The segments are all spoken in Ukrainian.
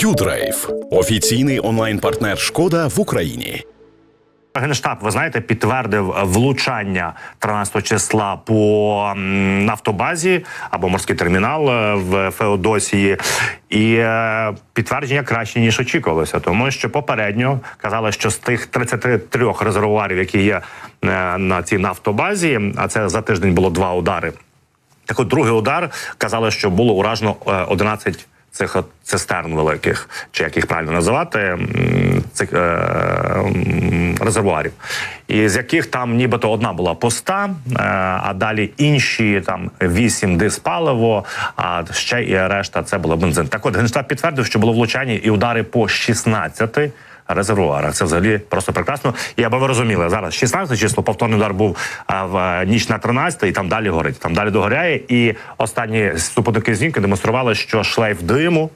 Юдрайв офіційний онлайн-партнер Шкода в Україні. Генштаб, ви знаєте, підтвердив влучання 13 числа по нафтобазі або морський термінал е, в Феодосії, і е, підтвердження краще ніж очікувалося, тому що попередньо казали, що з тих 33 резервуарів, які є е, на цій нафтобазі, а це за тиждень було два удари. Так от другий удар казали, що було уражено е, 11 цих цистерн великих, чи як їх правильно називати, цих е, резервуарів, і з яких там нібито одна була пуста, е, а далі інші там вісім диспаливо, а ще і решта це було бензин. Так от генштаб підтвердив, що було влучання і удари по 16 резервуарах. Це взагалі просто прекрасно. І аби ви розуміли, зараз 16 число, повторний удар був в ніч на 13 і там далі горить. Там далі догоряє. І останні супутники знімки демонстрували, що шлейф диму.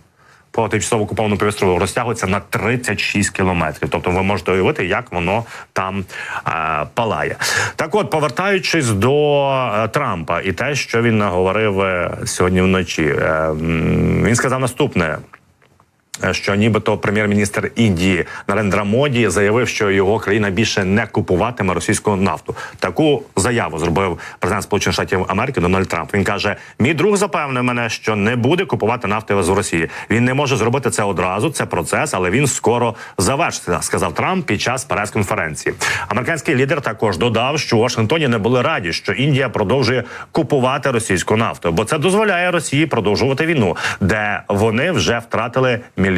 По тимчасово окупованому півострову розтягується на 36 кілометрів. Тобто ви можете уявити, як воно там е, палає. Так, от, повертаючись до е, Трампа і те, що він наговорив е, сьогодні вночі, е, він сказав наступне що нібито прем'єр-міністр Індії Нарендра Моді заявив, що його країна більше не купуватиме російську нафту. Таку заяву зробив президент Сполучених Штатів Америки Дональд Трамп. Він каже: Мій друг запевнив мене, що не буде купувати нафти з Росії. Він не може зробити це одразу. Це процес, але він скоро завершиться, сказав Трамп під час прес-конференції. Американський лідер також додав, що у Вашингтоні не були раді, що Індія продовжує купувати російську нафту, бо це дозволяє Росії продовжувати війну, де вони вже втратили мільйон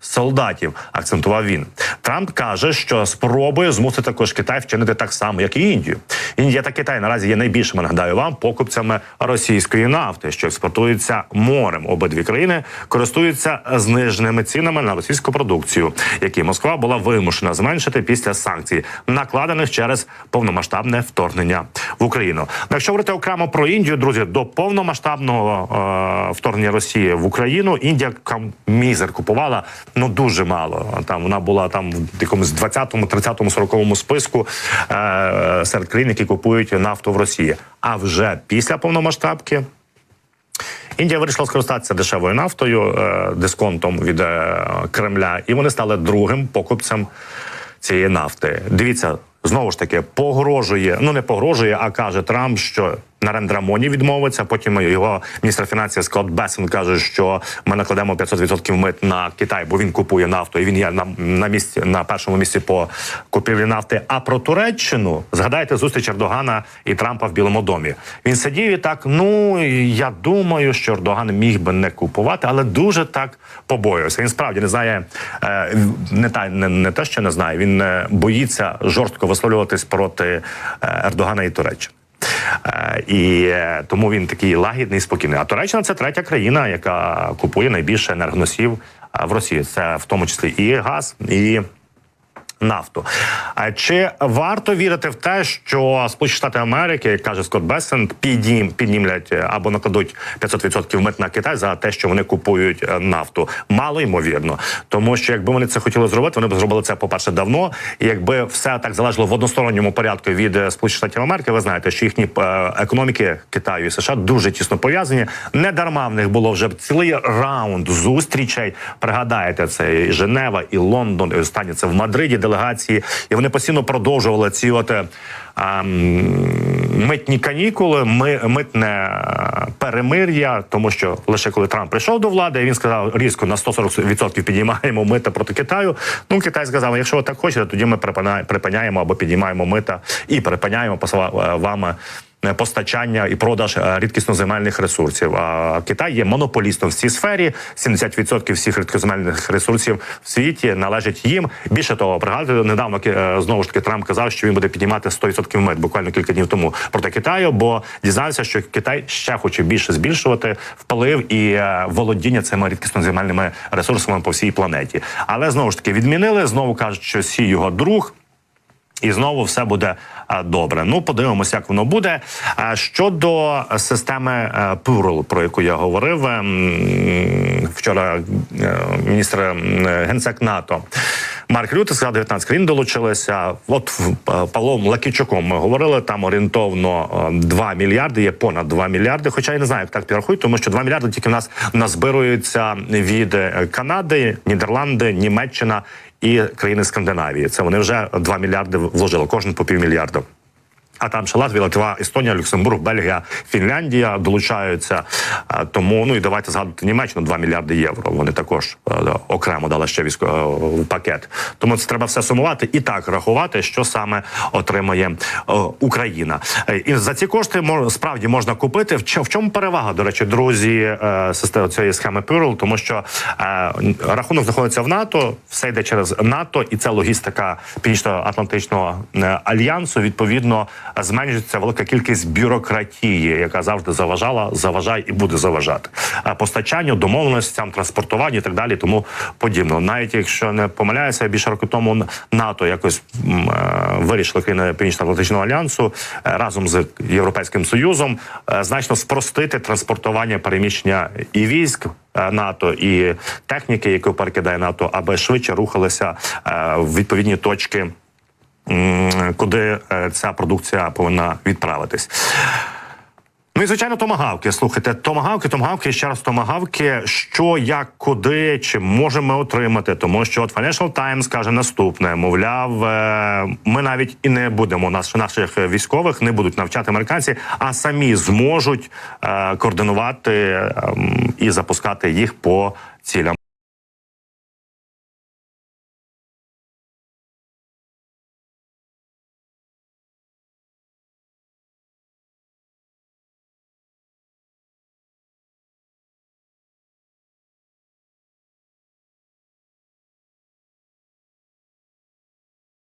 солдатів. Акцентував він. Трамп каже, що спробує змусити також Китай вчинити так само, як і Індію. Індія та Китай наразі є найбільшими нагадаю вам покупцями російської нафти, що експортується морем. Обидві країни користуються зниженими цінами на російську продукцію, які Москва була вимушена зменшити після санкцій, накладених через повномасштабне вторгнення в Україну. Ну, Якщо говорити окремо про Індію, друзі, до повномасштабного е, вторгнення Росії в Україну Індія мізер купувала ну дуже мало. Там вона була там в якомусь 20-му, 30-му, 40-му списку е, серед країн, які купують нафту в Росії. А вже після повномасштабки. Індія вирішила скористатися дешевою нафтою, е, дисконтом від е, Кремля, і вони стали другим покупцем цієї нафти. Дивіться, знову ж таки, погрожує, ну не погрожує, а каже Трамп, що Нарендра Моні відмовиться. Потім його міністр фінансів Скотт Бесен каже, що ми накладемо 500% мит на Китай, бо він купує нафту, і він є на, на місці на першому місці по купівлі нафти. А про Туреччину згадайте зустріч Ердогана і Трампа в Білому домі. Він сидів і так. Ну я думаю, що Ердоган міг би не купувати, але дуже так побоювався. Він справді не знає е, не та не, не те, що не знає. Він е, боїться жорстко висловлюватись проти е, Ердогана і Туреччини. Е, І е, тому він такий лагідний, спокійний. А Туреччина це третя країна, яка купує найбільше енергоносів в Росії. Це в тому числі і газ, і нафту. А чи варто вірити в те, що Сполучені Штати Америки, як каже Скотт Бесент, піднім піднімлять е, або накладуть 500% мит на Китай за те, що вони купують е, нафту? Мало ймовірно, тому що якби вони це хотіли зробити, вони б зробили це по перше давно. І якби все так залежало в односторонньому порядку від е, Сполучених Штатів Америки, ви знаєте, що їхні економіки Китаю і США дуже тісно пов'язані. Не дарма в них було вже цілий раунд зустрічей. Пригадаєте, це і Женева, і Лондон, і останнє це в Мадриді делегації, і вони постійно продовжували ці от. е, ем, Митні канікули, ми митне е, перемир'я, тому що лише коли Трамп прийшов до влади, він сказав різко на 140% підіймаємо мита проти Китаю. Ну Китай сказав, якщо ви так хочете, тоді ми припиняємо або підіймаємо мита і припиняємо посла- е, вами постачання і продаж е, рідкісноземельних ресурсів. А Китай є монополістом в цій сфері. 70% всіх рідкоземельних ресурсів в світі належать їм. Більше того, пригадуєте, недавно е, знову ж таки Трамп казав, що він буде піднімати 100% мит буквально кілька днів тому проти Китаю, бо дізнався, що Китай ще хоче більше збільшувати вплив і е, володіння цими рідкісноземельними ресурсами по всій планеті. Але знову ж таки відмінили. Знову кажуть, що сі його друг. І знову все буде а, добре. Ну, подивимося, як воно буде. А щодо системи е, Plural, про яку я говорив ем, вчора, е, міністр е, генсек НАТО Марк Рюте сказав, 19 країн долучилися. От е, Павлом Лакічуком ми говорили, там орієнтовно е, 2 мільярди, є понад 2 мільярди. Хоча я не знаю, як так підрахують, тому що 2 мільярди тільки в нас назбируються від е, Канади, Нідерланди, Німеччина і країни Скандинавії. Це вони вже 2 мільярди вложили, кожен по півмільярда. А там ще Латвія, Литва, Естонія, Люксембург, Бельгія, Фінляндія долучаються. Тому ну і давайте згадувати Німеччину 2 мільярди євро. Вони також е, окремо дали ще військовий пакет. Тому це треба все сумувати і так рахувати, що саме отримає е, Україна. Е, І за ці кошти справді можна купити. В чому, перевага, до речі, друзі, е, цієї схеми Pearl? Тому що е, рахунок знаходиться в НАТО, все йде через НАТО, і це логістика Північно-Атлантичного е, альянсу. Відповідно, зменшується велика кількість бюрократії, яка завжди заважала, заважає і буде заважати постачанню, домовленостям, транспортуванню і так далі. Тому подібно. Навіть якщо не помиляюся, більше року тому НАТО якось е, вирішили країни Північно-Атлантичного альянсу е, разом з Європейським Союзом е, значно спростити транспортування переміщення і військ. НАТО і техніки, яку перекидає НАТО, аби швидше рухалися в відповідні точки куди е, ця продукція повинна відправитись. Ну і звичайно, томагавки. Слухайте, томагавки, томагавки, ще раз томагавки. Що, як, куди, чи можемо ми отримати? Тому що от Financial Times каже наступне: мовляв, е, ми навіть і не будемо нас наших військових не будуть навчати американці, а самі зможуть е, координувати ем, і запускати їх по цілям.